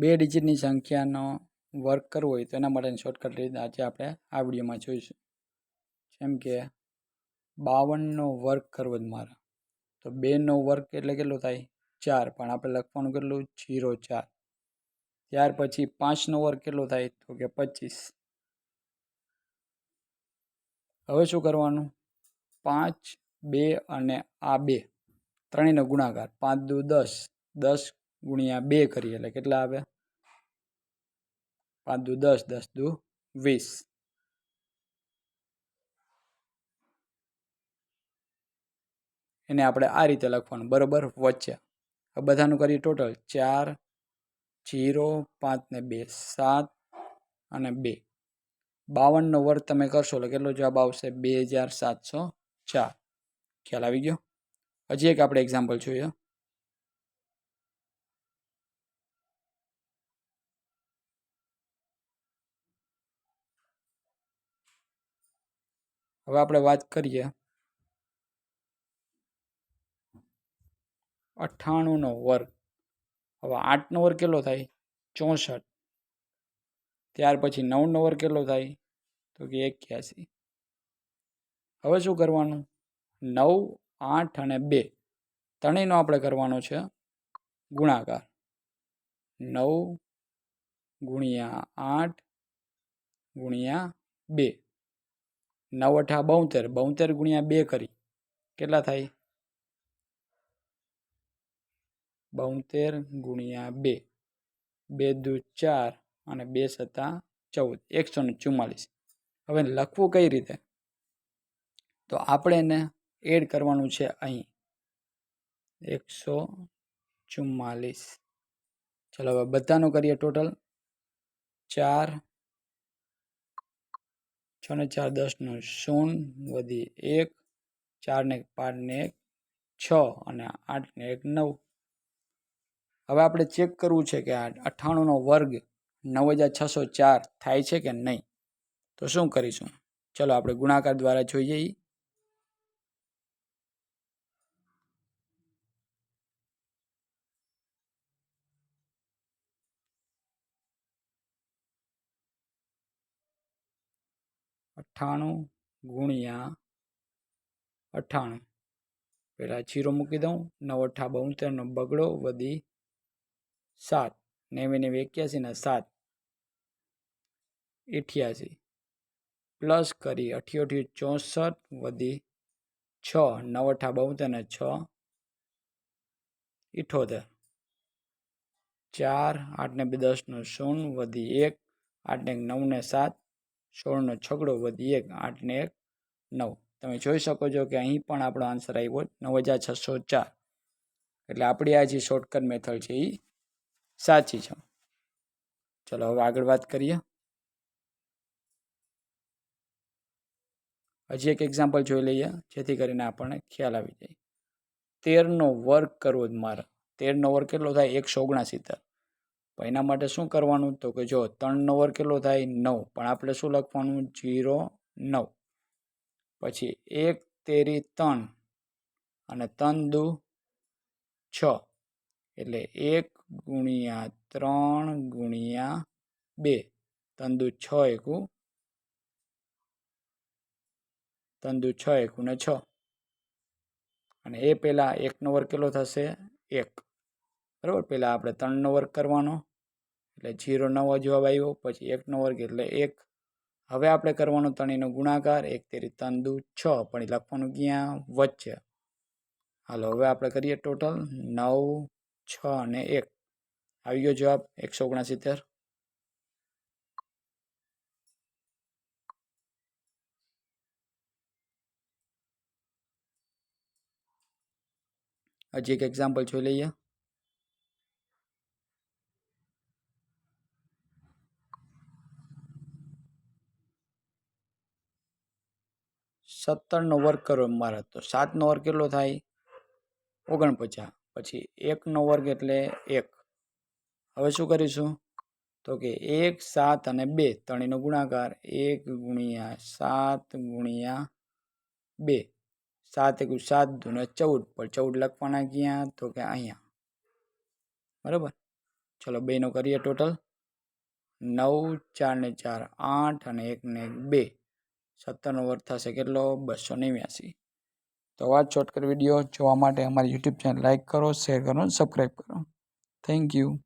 બે ડિજિટની સંખ્યાનો વર્ક કરવો હોય તો એના માટેની શોર્ટકટ રીત આજે આપણે આ વિડીયોમાં જોઈશું. જેમ કે બાવનનો વર્ક કરવો જ મારે. તો બેનો વર્ક એટલે કેટલો થાય? ચાર. પણ આપણે લખવાનું કેટલું? જીરો ચાર. ત્યાર પછી પાંચનો વર્ક કેટલો થાય? તો કે પચીસ. હવે શું કરવાનું? પાંચ, બે અને આ બે. ત્રણેયનો ગુણાકાર. પાંચ દુ દસ. દસ ગુણ્યા બે કરીએ એટલે કેટલા આવે? પાંચ દુ દસ દસ દુ વીસ. એને આપણે આ રીતે લખવાનું, બરોબર, વચ્ચે. આ બધાનું કરીએ ટોટલ, ચાર, જીરો, પાંચ ને બે, સાત અને બે. બાવનનો વર્ગ તમે કરશો એટલે કેટલો જવાબ આવશે? બે હજાર સાતસો ચાર. ખ્યાલ આવી ગયો? હજી એક આપણે એક્ઝામ્પલ જોઈએ. હવે આપણે વાત કરીએ. અઠ્ઠાણુંનો વર્ગ. હવે આઠનો વર્ગ કેટલો થાય? ચોસઠ. ત્યાર પછી નવનો વર્ગ કેટલો થાય? તો કે એક્યાસી. હવે શું કરવાનું? નવ, આઠ અને બે. ત્રણેયનો આપણે કરવાનો છે ગુણાકાર. નવ ગુણ્યા આઠ ગુણ્યા બે. નવ અઠા બોતેર બોતેર ગુણ્યા બે કરી. કેટલા થાય? બોતેર ગુણ્યા બે. બે દુ ચાર અને બે સત્તા ચૌદ. એકસો ને ચુમ્માલીસ. હવે લખવું કઈ રીતે? તો આપણે એને એડ કરવાનું છે અહીં. એકસો ચુમ્માલીસ. ચલો હવે બધાનું કરીએ ટોટલ ચાર છ ને ચાર દસનું શૂન્ય વધી એક, ચાર ને પાંચ ને એક, છ અને આઠ ને એક, નવ. હવે આપણે ચેક કરવું છે કે આ અઠ્ઠાણુંનો વર્ગ નવ હજાર છસો ચાર થાય છે કે નહીં? તો શું કરીશું? ચલો આપણે ગુણાકાર દ્વારા જોઈએ અઠ્ઠાણું ગુણ્યા અઠ્ઠાણું. પહેલાં જીરો મૂકી દઉં. નવ અઠ્ઠા બોતેરનો બગડો વધી સાત. નેવી નેવી એક્યાસી ને સાત. અઠ્યાસી પ્લસ કરી અઠ્યોઠી ચોસઠ વધી છ. નવ અઠ્ઠા બોતેર ને છ. ઇઠોતેર. ચાર. આઠ ને બે દસનો શૂન્ય વધી એક. આઠ ને નવ ને સાત. સોળનો છગડો વધી એક, આઠને એક, નવ. તમે જોઈ શકો છો કે અહીં પણ આપણો આન્સર આવ્યો નવ હજાર છસો ચાર. એટલે આપણી આ જે શોર્ટકટ મેથડ છે એ સાચી છે. ચલો, હવે આગળ વાત કરીએ. હજી એક એક્ઝામ્પલ જોઈ લઈએ, જેથી કરીને આપણને ખ્યાલ આવી જાય. તેરનો વર્ગ કરવો જ મારે. તેરનો વર્ગ કેટલો થાય? એકસો ઓગણસિત્તેર. એના માટે શું કરવાનું? તો કે જો ત્રણનો વર્ગ કેટલો થાય? નવ. પણ આપણે શું લખવાનું? જીરો, નવ. પછી એક, તેરી, ત્રણ. અને ત્રણ દુ છ. એટલે એક ગુણ્યા ત્રણ ગુણ્યા બે. ત્રણ દુ છ એકુ. ત્રણ દુ છ એકુ ને છ. અને એ પહેલાં એકનો વર્ગ કેટલો થશે? એક. બરાબર? પહેલાં આપણે ત્રણનો વર્ગ કરવાનો, એટલે જીરો નવો જવાબ આવ્યો, પછી એકનો વર્ગ, એટલે એક. હવે આપણે કરવાનો ત્રણેયનો ગુણાકાર, એક તેરી ત્રણ દુ છ, પણ એ લખવાનું ક્યાં? વચ્ચે. હાલો, હવે આપણે કરીએ ટોટલ. નવ, છ અને એક. આવી ગયો જવાબ, એકસો ઓગણસિત્તેર. હજી એક એક્ઝામ્પલ જોઈ લઈએ. સત્તરનો વર્ગ કરો મારે તો. સાતનો વર્ગ કેટલો થાય? ઓગણપચાસ. પછી એકનો વર્ગ એટલે એક. હવે શું કરીશું? તો કે એક, સાત અને બે ત્રણેયનો ગુણાકાર. એક ગુણ્યા સાત ગુણ્યા બે. સાત એકુ સાત દુને ચૌદ. પણ ચૌદ લખવાના ક્યાં? તો કે અહીંયા. બરાબર? ચલો બેનો કરીએ ટોટલ. નવ ચાર ને ચાર આઠ અને એક ને એક બે. સત્તરનો વર્ગ થશે કેટલો? બસો નેવ્યાસી. તો આવા જ શોર્ટકટ વીડિયો જોવા માટે અમારી યુટ્યુબ ચેનલ લાઇક કરો શેર કરો સબસ્ક્રાઈબ કરો. Thank you